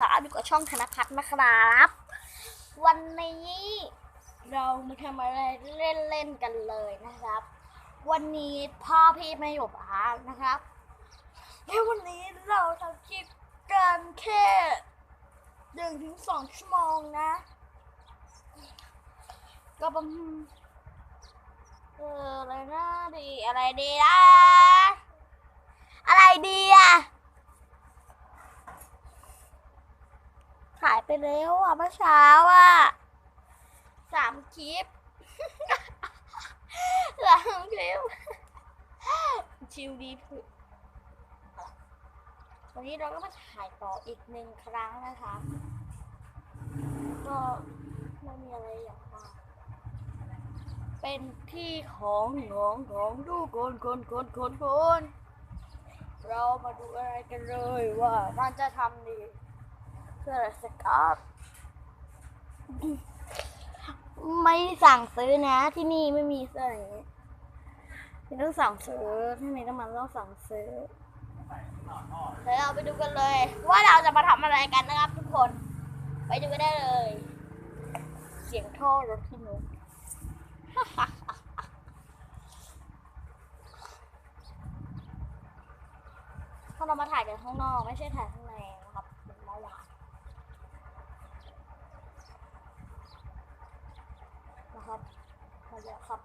ครับอยู่กับช่องธนพัฒน์นะครับ วันนี้เรามาทำอะไรเล่นๆกันเลยนะครับ วันนี้พ่อพี่ไม่อยู่บ้านนะครับและวันนี้เราทำคลิปกันแค่หนึ่งถึงสองชั่วโมงนะ ก็ประมาณเอออะไรนะดีอะไรดีนะอะไรดีอะ หายไปแล้วอะเมื่อเช้าอะสามคลิปสามคลิปชิวดีพึ่วันนี้เราก็มาถ่ายต่ออีกหนึ่งครั้งนะคะ ก็ไม่มีอะไรอย่างมาเป็นที่ของของของทุกคนคนคนคนคนเรามาดูอะไรกันเลยว่ามันจะทำดี เพื่อรสกครับไม่สั่งซื้อนะ ที่นี่ไม่มีเสื้ออย่างนี้ที่ต้องสั่งซื้อที่นี่ต้องมันต้องสั่งซื้อเดี๋ยวเราไปดูกันเลย ว่าเราจะมาทำอะไรกันนะครับทุกคน ไปดูกันได้เลย เสียงท่อรถพี่นุ๊กเพราะเรามาถ่ายกันข้างนอก ไม่ใช่ถ่ายข้างในนะครับเหมือนเมื่อวานนะ ครับมาเดี๋ยวครับ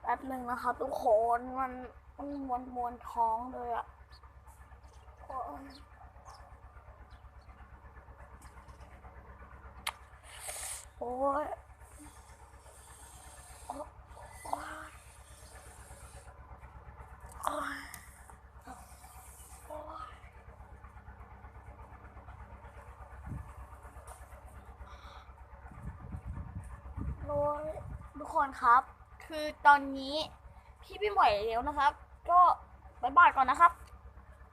แป๊บหนึ่งนะครับทุกคนมันมันมวนมวนท้องเลยอะโอ้ยโอ้ยโอ้ยโอ้ยโอ้ยโอ้ย ยทุกคนครับ คือตอนนี้พี่ไม่ไหวแล้วนะครับ ก็บายบายก่อนนะครับ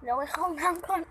เดี๋ยวไปเข้าห้องน้ำก่อน